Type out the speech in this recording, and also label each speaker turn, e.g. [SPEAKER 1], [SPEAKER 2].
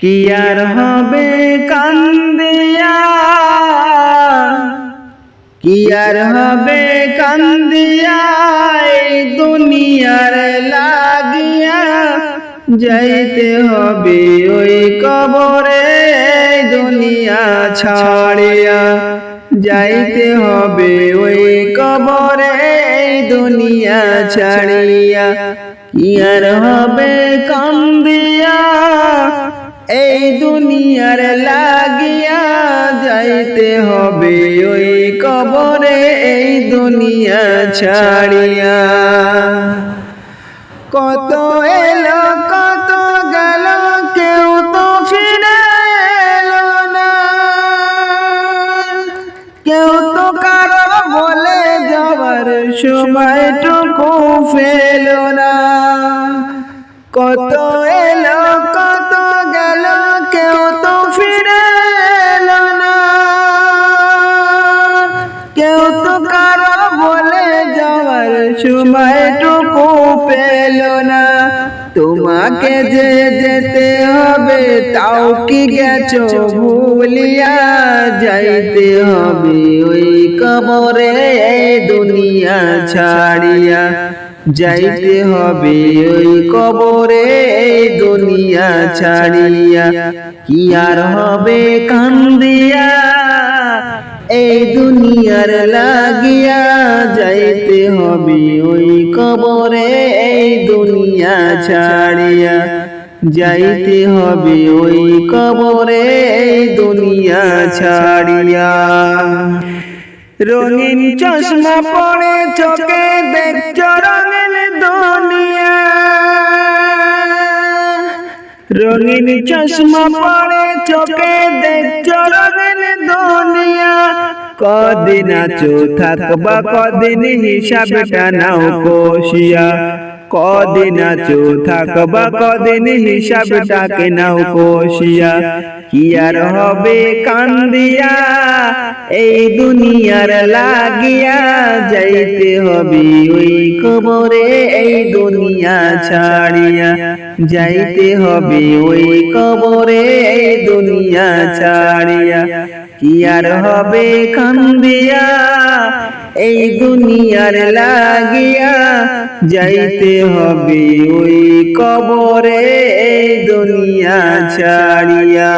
[SPEAKER 1] কি আর হবে কান্দিয়া? কি আর হবে কান্দিয়া? দুনিয়ার লাগিয়া যাইতে হবে ওই কবরে দুনিয়া ছাড়িয়া যাইতে হবে ওই কবরে দুনিয়া ছাড়িয়া। কি আর হবে কান্দিয়া? এই দুনিয়ার লাগিয়া যাইতে হবে ওই কবরে, এই দুনিয়া ছাড়িয়া। কত এলো, কত গেল, কেউ তো ফিরে এলো না। কেউ তো কারও বলে যাওয়ার সময়টুকু ফেলো না। কত এলো, কত সময়টুকু পেল না। তোমাকে যে যেতে হবে, তাও কি গেছো ভুলিয়া যাইতে হবে? ওই কবরে দুনিয়া ছাড়িয়া যাইতে হবে। ওই কবরে দুনিয়া ছাড়িয়া কি আর হবে কান্দিয়া? এই দুনিয়ার লাগিয়া যাইতে হবে ওই কবরে, এই দুনিয়া ছাড়িয়া যাইতে হবে ওই কবরে, এই দুনিয়া ছাড়িয়া। রঙিন চশমা পড়ে চোখে দেখছ রঙিন দুনিয়া। রঙিন চশমা পড়ে চোখে দেখছ রঙিন দুনিয়া। কদিন আছো থাকবা কদিন হিসাবটা নাও কোশিয়া কদিন আছো? থাকবা কদিন হিসাবটাকে নাও কোশিয়া কি আর হবে কান্দিয়া? এই দুনিয়ার লাগিয়া যাইতে হবে ওই কবরে, এই দুনিয়া ছাড়িয়া। যাইতে হবে ওই কবরে, এই দুনিয়া ছাড়িয়া। কি আর হবে কান্দিয়া? এই দুনিয়ার লাগিয়া যাইতে হবে ওই কবরে দুনিয়া ছাড়িয়া।